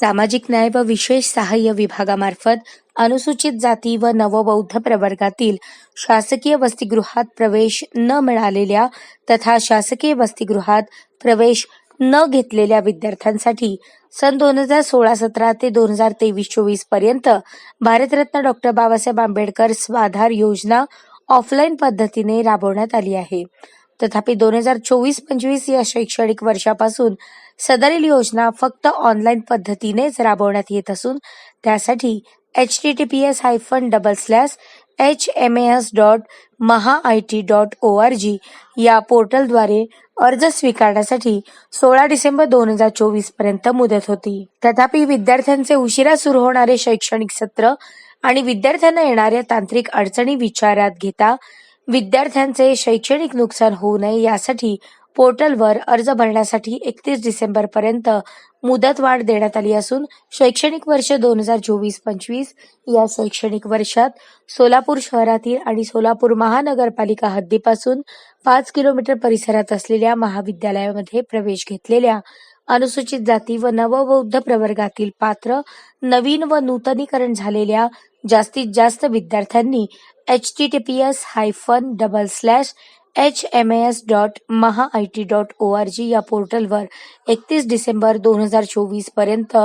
सामाजिक न्याय व विशेष सहाय्य विभागामार्फत अनुसूचित जाती व नवबौद्ध प्रवर्गातील शासकीय वसतिगृहात प्रवेश न मिळालेल्या तथा शासकीय वसतिगृहात प्रवेश न घेतलेल्या विद्यार्थ्यांसाठी सन दोन हजार सोळा सतरा ते दोन हजार तेवीस चोवीसपर्यंत भारतरत्न डॉक्टर बाबासाहेब आंबेडकर स्वाधार योजना ऑफलाईन पद्धतीने राबवण्यात आली आहे. तथापि दोन हजार चोवीस पंचवीस या शैक्षणिक वर्षापासून सदरील योजना फक्त ऑनलाईन पद्धतीनेच राबवण्यात येत असून त्यासाठी H T T P S hyphen double slash H M S dot Maha I T dot O R G या पोर्टलद्वारे अर्ज स्वीकारण्यासाठी सोळा डिसेंबर दोन हजार चोवीसपर्यंत मुदत होती. तथापि विद्यार्थ्यांचे उशिरा सुरू होणारे शैक्षणिक सत्र आणि विद्यार्थ्यांना येणाऱ्या तांत्रिक अडचणी विचारात घेता विद्यार्थ्यांचे शैक्षणिक नुकसान होऊ नये यासाठी पोर्टलवर अर्ज भरण्यासाठी एकतीस डिसेंबर पर्यंत मुदतवाढ देण्यात आली असून शैक्षणिक वर्ष दोन हजार चोवीस पंचवीस या शैक्षणिक वर्षात सोलापूर शहरातील आणि सोलापूर महानगरपालिका हद्दीपासून पाच किलोमीटर परिसरात असलेल्या महाविद्यालयामध्ये प्रवेश घेतलेल्या अनुसूचित जाती व नवबौद्ध प्रवर्गातील पात्र नवीन व नूतनीकरण झालेल्या जास्तीत जास्त विद्यार्थ्यांनी H T T P S hyphen double slash H M S dot Maha I T dot O R G या पोर्टलवर एकतीस डिसेंबर दोन हजार चोवीसपर्यंत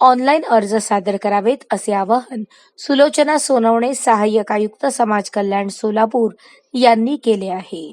ऑनलाईन अर्ज सादर करावेत असे आवाहन सुलोचना सोनवणे सहाय्यक आयुक्त समाज कल्याण सोलापूर यांनी केले आहे.